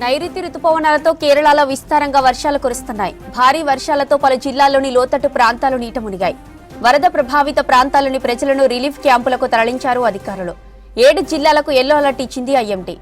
నైరుతి రుతుపవనాలతో కేరళలో విస్తారంగా వర్షాలు కురుస్తున్నాయి. భారీ వర్షాలతో పలు జిల్లాల్లోని లోతట్టు ప్రాంతాలు నీట మునిగాయి. వరద ప్రభావిత ప్రాంతాల్లోని ప్రజలను రిలీఫ్ క్యాంపులకు తరలించారు అధికారులు. ఏడు జిల్లాలకు ఎల్లో అలర్ట్ ఇచ్చింది ఐఎండీ.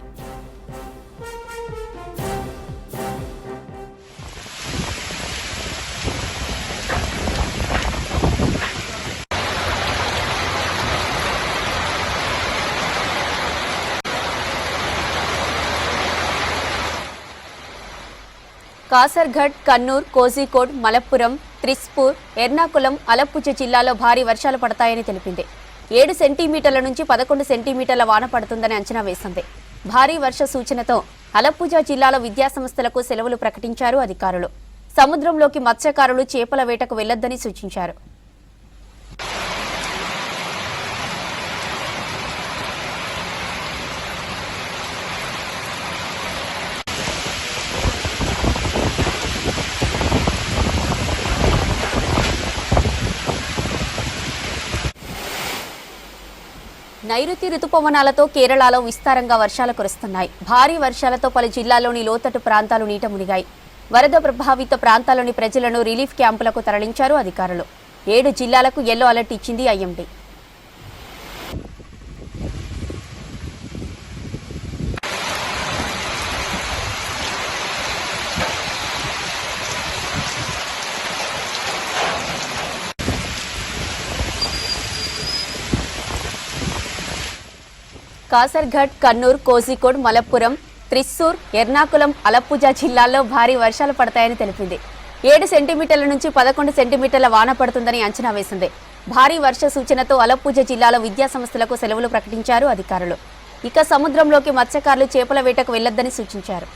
కాసర్ఘడ్ కన్నూర్ కోజికోడ్ మలప్పురం త్రిస్పూర్ ఎర్నాకుళం అలప్పుజ జిల్లాలో భారీ వర్షాలు పడతాయని తెలిపింది. ఏడు సెంటీమీటర్ల నుంచి పదకొండు సెంటీమీటర్ల వాన పడుతుందని అంచనా వేసింది. భారీ వర్ష సూచనతో అలప్పుజ జిల్లాలో విద్యాసంస్థలకు సెలవులు ప్రకటించారు అధికారులు. సముద్రంలోకి మత్స్యకారులు చేపల వేటకు వెళ్ళొద్దని సూచించారు. నైరుతి రుతుపవనాలతో కేరళలో విస్తారంగా వర్షాలు కురుస్తున్నాయి. భారీ వర్షాలతో పలు జిల్లాల్లోని లోతట్టు ప్రాంతాలు నీట మునిగాయి. వరద ప్రభావిత ప్రాంతాల్లోని ప్రజలను రిలీఫ్ క్యాంపులకు తరలించారు అధికారులు. ఏడు జిల్లాలకు ఎల్లో అలర్ట్ ఇచ్చింది ఐఎండీ. కాసర్ఘడ్ కన్నూర్ కోజికోడ్ మలప్పురం త్రిస్సూర్ ఎర్నాకుళం అలప్పుజ జిల్లాల్లో భారీ వర్షాలు పడతాయని తెలిపింది. ఏడు సెంటీమీటర్ల నుంచి పదకొండు సెంటీమీటర్ల వాన పడుతుందని అంచనా వేసింది. భారీ వర్ష సూచనతో అలప్పుజ జిల్లాలో విద్యాసంస్థలకు సెలవులు ప్రకటించారు అధికారులు. ఇక సముద్రంలోకి మత్స్యకారులు చేపల వేటకు వెళ్ళొద్దని సూచించారు.